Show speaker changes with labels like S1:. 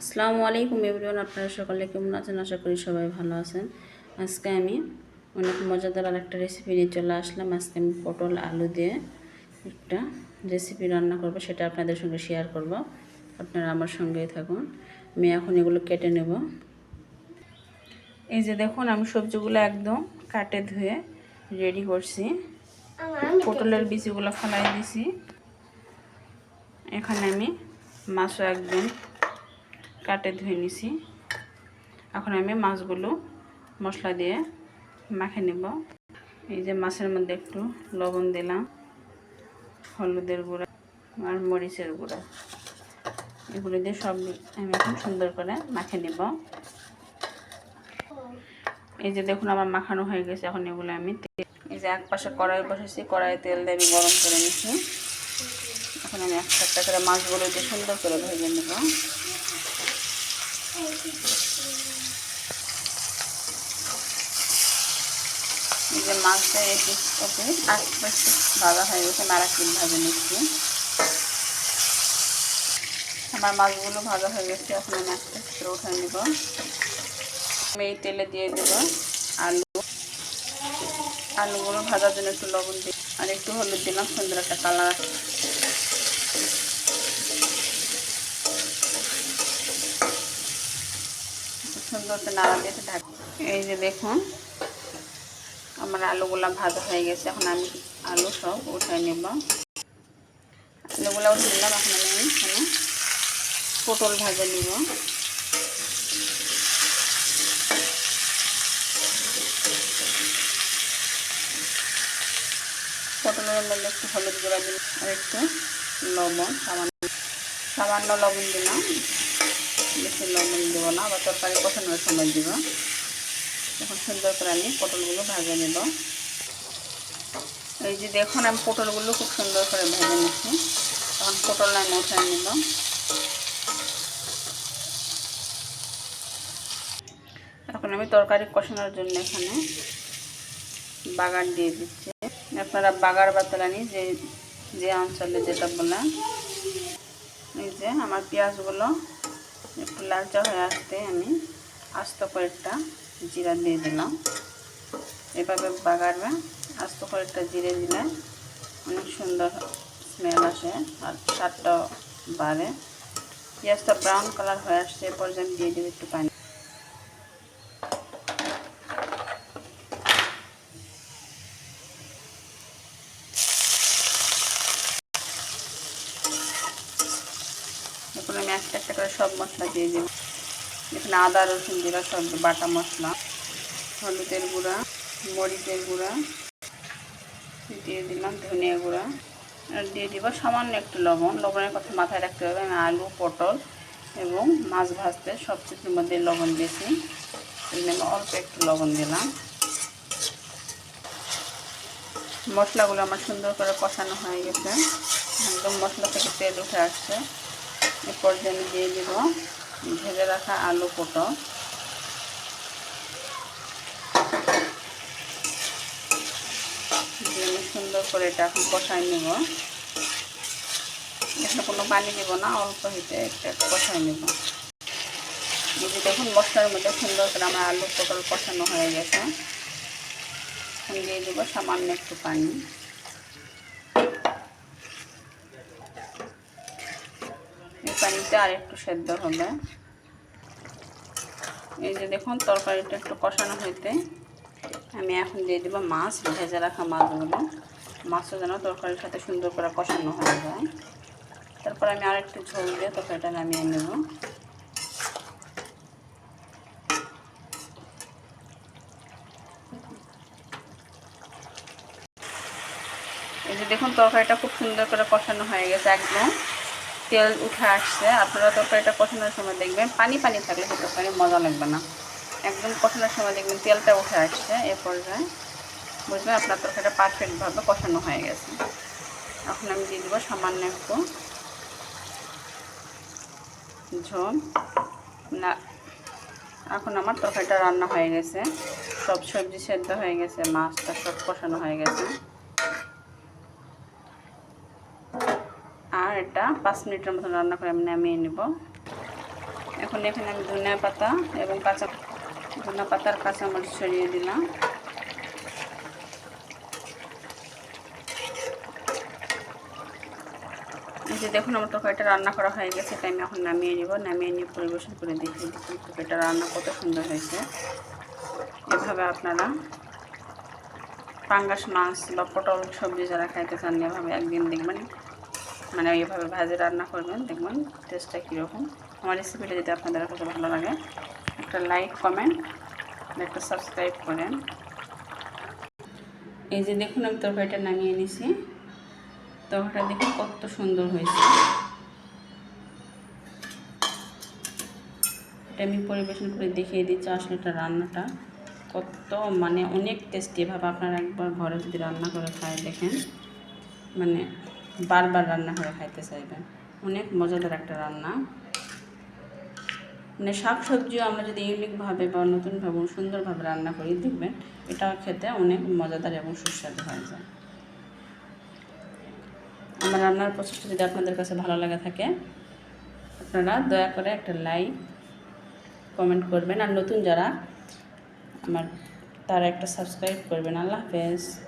S1: আসসালামু আলাইকুম এভরিওয়ান আপনারা সকলে কেমন আছেন? আশা করি সবাই ভালো আছেন। আজকে আমি অনেক মজাদার আর একটা রেসিপি নিয়ে চলে আসলাম। আজকে আমি পটল আলু দিয়ে একটা রেসিপি রান্না করব সেটা আপনাদের সঙ্গে শেয়ার করব। আপনারা আমার সঙ্গেই থাকুন। আমি এখন এগুলো কেটে নেব। এই যে দেখুন আমি সবজিগুলো একদম কাটে ধুয়ে রেডি করছি। পটলের বিচিগুলো ফেলাই দিছি। এখানে আমি মাছও একদম কাটে ধুয়ে নিছি। এখন আমি মাছগুলো মশলা দিয়ে মাখে নেব। এই যে মাছের মধ্যে একটু লবণ দিলাম, হলুদের গুঁড়া আর মরিচের গুঁড়া। এগুলো দিয়ে সব আমি এখন সুন্দর করে মাখে নেব। এই যে দেখুন আমার মাখানো হয়ে গেছে, এখন এগুলো আমি এই যে এক পাশে কড়াই বসেছি কড়াই তেল দিয়ে আমি গরম করে নিছি। এখন আমি একটা একটা করে মাছগুলো দিয়ে সুন্দর করে ভেজে নেব। যে মাছটা ওকে আশপাশে ভাজা হয়ে গেছে নারাকিল ভাজে নিচ্ছি। আমার মাছগুলো ভাজা হয়ে গেছে, এখন আমি একটা করে উঠে নেব। আমি এই তেলে দিয়ে দেব আলু। আলুগুলো ভাজার জন্য একটু লবণ দিই আর একটু হলুদ দিলাম, সুন্দর একটা কালার সুন্দর করে নাড়া দিয়ে ঢাক এই যে দেখুন আমার আলুগুলা ভাজা হয়ে গেছে, এখন আমি আলু সব উঠাই নেব। আলুগুলা উঠে নিলাম, এখন আমি এখানে পটল ভাজা নিব। পটলের মধ্যে একটু হলুদ গুঁড়া দিলাম আর একটু লবণ, সামান্য সামান্য লবণ দিলাম। বেশি লবণ দেবো না, আবার তরকারি কষানোর সময় দিব। এখন সুন্দর করে আমি পটলগুলো ভেজে নেব। এই যে দেখুন, আমি পটলগুলো খুব সুন্দর করে ভেজে নিচ্ছি। তখন পটল আমি উঠে নেব। এখন আমি তরকারি কষানোর জন্য এখানে বাগার দিয়ে দিচ্ছি। আপনারা বাগার বাতলানি যে যে অঞ্চলে যেটা বলে এই যে আমার পেঁয়াজগুলো একটু লালচা হয়ে আসতে আমি আস্ত কয়েকটা জিরা দিয়ে দিলাম। এভাবে বাগারবে, আস্ত করে একটা জিরে দিলে অনেক সুন্দর স্মেল আসে আর স্বাদটা বাড়ে। পেঁয়াজটা ব্রাউন কালার হয়ে আসছে এরপর আমি দিয়ে দেবো একটু পানি। এখন আমি একটা একটা করে সব মশলা দিয়ে দেবো। এখানে আদা, রসুন জিরা সব বাটা মশলা, হলুদের গুঁড়া, মরিচের গুঁড়া, দিয়ে দিলাম ধনিয়া গুঁড়া। আর দিয়ে দিব সামান্য একটু লবণ। লবণের কথা মাথায় রাখতে হবে আলু, পটল এবং মাছ ভাজতে সব কিছুর মধ্যে লবণ দিয়েছি। জন্য অল্প একটু লবণ দিলাম। মশলাগুলো আমার সুন্দর করে কষানো হয়ে গেছে। একদম মশলা থেকে তেল উঠে আসছে। এরপর আমি দিয়ে দেব ভেজে রাখা আলু পটল। দিয়ে সুন্দর করে এটা এখন কষাই নেব। এখানে কোনো পানি দেবো না, অল্প হইতে একটা কষাই নেব। যদি দেখুন, মশলার মধ্যে সুন্দর করে আমার আলু পটল কষানো হয়ে গেছে। এখন দিয়ে দেবো সামান্য একটু পানি। পানিতে আর একটু সেদ্ধ হবে। এই যে দেখুন, তরকারিটা একটু কষানো হইতে আমি এখন দিয়ে দেবো মাছ, ভেজে রাখা মাছগুলো। মাছও যেন তরকারির সাথে সুন্দর করে কষানো হয়ে যায়। তারপর আমি আর একটু ঝোল দিয়ে তরকারিটা নামিয়ে নেব। এই যে দেখুন, তরকারিটা খুব সুন্দর করে কষানো হয়ে গেছে একদম। তেল উঠে আসছে। আপনারা তরকারিটা কষানোর সময় দেখবেন। পানি পানি থাকলে সে তরকারি মজা লাগবে না। একদম কষানোর সময় দেখবেন তেলটা উঠে আসছে। এ পর্যায়ে বুঝবেন আপনার তরকারিটা পারফেক্টভাবে কষানো হয়ে গেছে। এখন আমি দিয়ে দেবো সামান্য একটু ঝোল। না, এখন আমার তরকারিটা রান্না হয়ে গেছে। সব সবজি সেদ্ধ হয়ে গেছে, মাছটা সব কষানো হয়ে গেছে আর এটা পাঁচ মিনিটের মতো রান্না করে আমি নামিয়ে নেব। এখন এখানে আমি ধনিয়া পাতা এবং কাঁচা ধনিয়া পাতার কাঁচামরিচ ছড়িয়ে দিলাম। যে দেখুন, আমার তরকারিটা রান্না করা হয়ে গেছে, তাই আমি এখন নামিয়ে নিব। নামিয়ে নিয়ে পরিবেশন করে দেখুন তরকারিটা রান্না কত সুন্দর হয়েছে। এভাবে আপনারা পাঙ্গাস, মাছ বা পটল, সবজি যারা খাইতে চান, এভাবে একদিন দেখবেন। মানে এইভাবে ভাজে রান্না করবেন, দেখবেন টেস্টটা কীরকম। আমার রেসিপিটা যদি আপনাদের কাছে ভালো লাগে, একটা লাইক কমেন্ট একটা সাবস্ক্রাইব করেন। এই যে দেখুন, আমি তরকারিটা নামিয়ে নিছি। তরকারিটা দেখুন কত সুন্দর হয়েছে। এটা আমি পরিবেশন করে দেখিয়ে দিচ্ছি আসলে এটা রান্নাটা। কত মানে অনেক টেস্টি এভাবে আপনারা একবার ঘরে যদি রান্না করে খায় দেখেন মানে বারবার রান্না করে খাইতে চাইবেন। অনেক মজাদার একটা রান্না। মানে শাক সবজিও আমরা যদি ইউনিকভাবে বা নতুনভাবে, সুন্দরভাবে রান্না করি, দেখবেন এটা খেতে অনেক মজাদার এবং সুস্বাদু হয়ে যায়। আমার রান্নার প্রসেসটা যদি আপনাদের কাছে ভালো লাগে থাকে, আপনারা দয়া করে একটা লাইক, কমেন্ট করবেন। আর নতুন যারা, আমার তারা একটা সাবস্ক্রাইব করবেন। আল্লাহ হাফেজ।